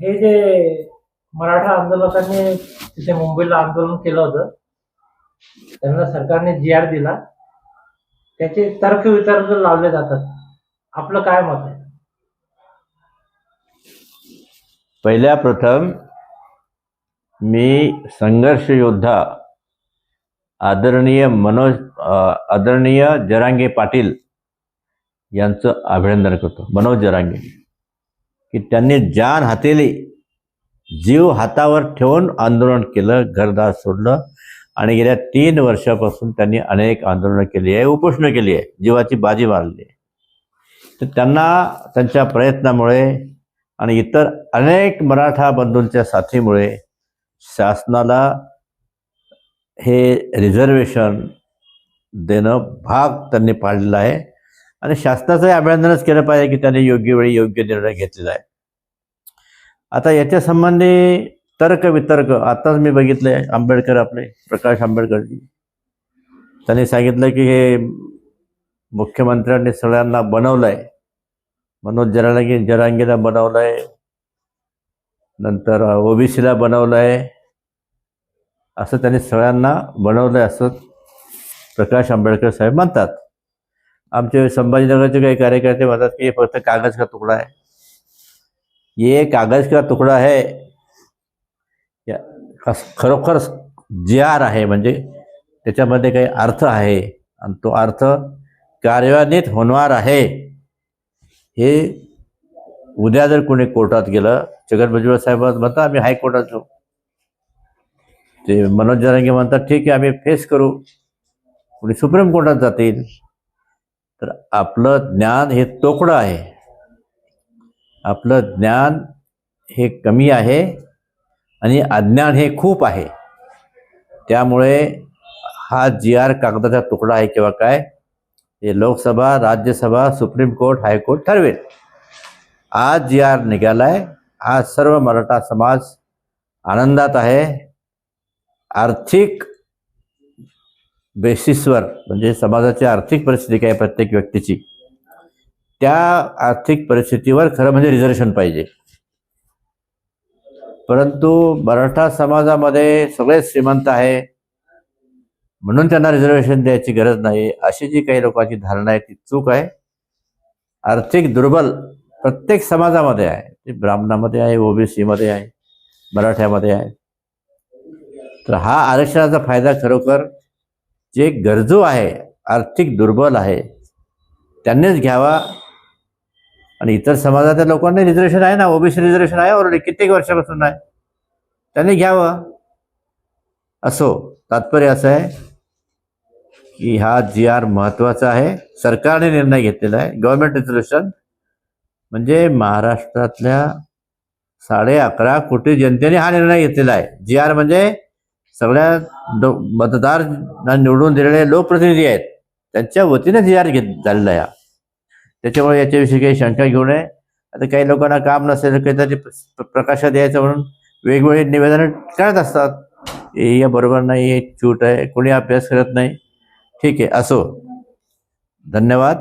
हे जे मराठा आंदोलकांनी तिथे मुंबईला आंदोलन केलं होतं त्यांना सरकारने जी आर दिला. त्याचे तर्क वितर्क लावले जातात आपलं काय मत आहे? पहिल्या प्रथम मी संघर्ष योद्धा आदरणीय मनोज आदरणीय जरांगे पाटील यांचं अभिनंदन करतो. मनोज जरांगे. की त्यांनी जान हातेली जीव हातावर ठेवून आंदोलन केलं घरदार सोडलं. आणि गेल्या तीन वर्षापासून त्यांनी अनेक आंदोलनं केली आहे उपोषणं केली आहे जीवाची बाजी मारली आहे. तर त्यांना त्यांच्या प्रयत्नामुळे आणि इतर अनेक मराठा बंधूंच्या साथीमुळे शासनाला हे रिझर्वेशन देणं भाग त्यांनी पाडलेलं आहे. आणि शासनाचंही अभिनंदनच केलं पाहिजे की त्यांनी योग्य वेळी योग्य निर्णय घेतलेला आहे. आता याच्या संबंधी तर्क वितर्क आताच मी बघितले आंबेडकर आपले प्रकाश आंबेडकरजी. त्यांनी सांगितलं की हे मुख्यमंत्र्यांनी सगळ्यांना बनवलं आहे मनोज जरांगी जरांगीला बनवलं आहे नंतर ओबीसीला बनवलं आहे असं त्यांनी सगळ्यांना बनवलंय असं प्रकाश आंबेडकर साहेब म्हणतात. आमचे संभाजीनगरचे काही कार्यकर्ते म्हणतात की हे फक्त कागज का तुकडा आहे? ये कागज का तुकडा आहे? या खरोखर जे आर आहे म्हणजे त्याच्यामध्ये काही अर्थ आहे आणि तो अर्थ कार्यान्वित होणार आहे. हे उद्या जर कोणी कोर्टात गेलं जगन भुजबळ साहेब म्हणतात आम्ही हायकोर्टात जाऊ. ते मनोज जरांगे म्हणतात ठीक आहे आम्ही फेस करू. कोणी सुप्रीम कोर्टात जातील? तर आपलं ज्ञान हे तोकडं आहे. आपलं ज्ञान हे कमी आहे आणि अज्ञान हे खूप आहे. त्यामुळे हा जी आर कागदाचा तुकडा आहे किंवा काय हे Lok Sabha Rajya Sabha supreme court high court ठरवेल. आज जी आर निघालाय आज सर्व मराठा समाज आनंदात आहे. आर्थिक बेसिसवर म्हणजे समाजाची आर्थिक परिस्थिती काय प्रत्येक व्यक्तीची त्या आर्थिक परिस्थितीवर खरं म्हणजे रिझर्वेशन पाहिजे. परंतु मराठा समाजामध्ये सगळे श्रीमंत आहे म्हणून त्यांना रिझर्वेशन द्यायची गरज नाही अशी जी काही लोकांची धारणा आहे ती चूक आहे. आर्थिक दुर्बल प्रत्येक समाजामध्ये आहे. ते ब्राह्मणामध्ये आहे ओबीसीमध्ये आहे मराठ्यामध्ये आहे. तर हा आरक्षणाचा फायदा खरोखर जे गरजू आहे आर्थिक दुर्बल आहे त्यांनीच घ्यावा. आणि इतर समाजातल्या लोकांना रिझर्वेशन आहे ना ओबीसी रिझर्वेशन आहे ऑलरेडी कित्येक वर्षापासून आहे त्यांनी घ्यावं. असो तात्पर्य असं आहे की हा जी आर महत्त्वाचा आहे. सरकारने निर्णय घेतलेला आहे. गव्हर्नमेंट रिझर्वेशन म्हणजे महाराष्ट्रातल्या साडे अकरा कोटी जनतेने हा निर्णय घेतलेला आहे. जी आर म्हणजे सगळ्या मतदार निवडून दिलेले लोकप्रतिनिधी आहेत. त्यांच्या वतीने तयार घेत झालेला आहे. त्याच्यामुळे याच्याविषयी काही शंका घेऊ नये. आता काही लोकांना काम नसेल काहीतरी प्र- प्रकाशात द्यायचं म्हणून वेगवेगळे निवेदनं करत असतात. हे या बरोबर नाही हे चूट आहे कोणी अभ्यास करत नाही. ठीक आहे असो. धन्यवाद.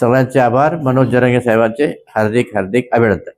सगळ्यांचे आभार. मनोज जरांगे साहेबांचे हार्दिक हार्दिक अभिनंदन.